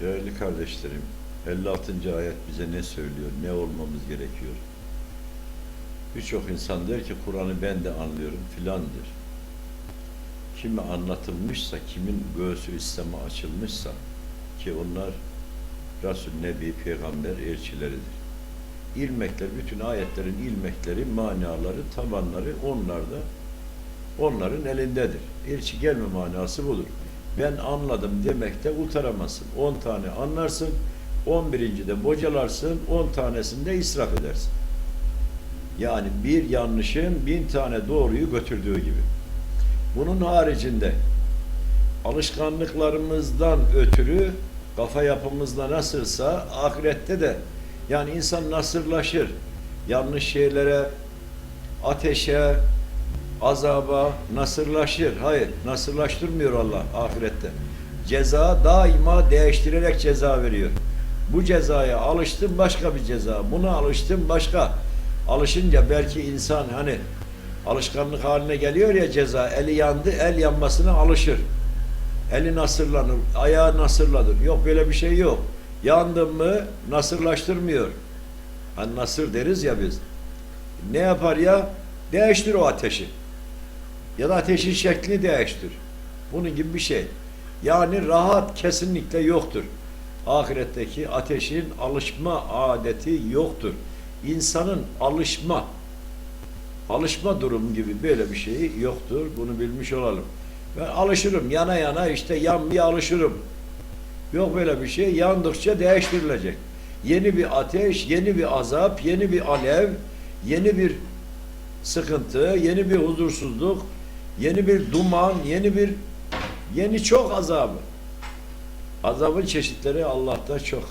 Değerli kardeşlerim, 56. ayet bize ne söylüyor, ne olmamız gerekiyor? Birçok insan der ki Kur'an'ı ben de anlıyorum filandır. Kimi anlatılmışsa, kimin göğsü İslam'a açılmışsa ki onlar Resul, Nebi, Peygamber, elçileridir. İlmekler, bütün ayetlerin ilmekleri, manaları, tabanları onlarda, onların elindedir. Elçi gelme manası budur. Ben anladım demekte utaramazsın. 10 tane anlarsın, 11. de bocalarsın, 10 tanesini de israf edersin. Yani bir yanlışın bin tane doğruyu götürdüğü gibi. Bunun haricinde alışkanlıklarımızdan ötürü kafa yapımızda nasılsa ahirette de yani insan nasırlaşır. Yanlış şeylere, ateşe, azaba nasırlaşır. Hayır, nasırlaştırmıyor Allah ahirette. Ceza daima değiştirerek ceza veriyor. Bu cezaya alıştın başka bir ceza. Buna alıştın başka. Alışınca belki insan hani alışkanlık haline geliyor ya ceza. Eli yandı, el yanmasına alışır. Eli nasırlanır, ayağı nasırlanır. Yok böyle bir şey yok. Yandın mı nasırlaştırmıyor. Hani nasır deriz ya biz. Ne yapar ya? Değiştir o ateşi. Ya da ateşin şeklini değiştir. Bunun gibi bir şey. Yani rahat kesinlikle yoktur. Ahiretteki ateşin alışma adeti yoktur. İnsanın alışma, alışma durumu gibi böyle bir şey yoktur. Bunu bilmiş olalım. Ben alışırım, yana yana işte yanmaya alışırım. Yok böyle bir şey. Yandıkça değiştirilecek. Yeni bir ateş, yeni bir azap, yeni bir alev, yeni bir sıkıntı, yeni bir huzursuzluk, yeni bir duman, yeni bir yeni çok azabı. Azabın çeşitleri Allah'ta çok.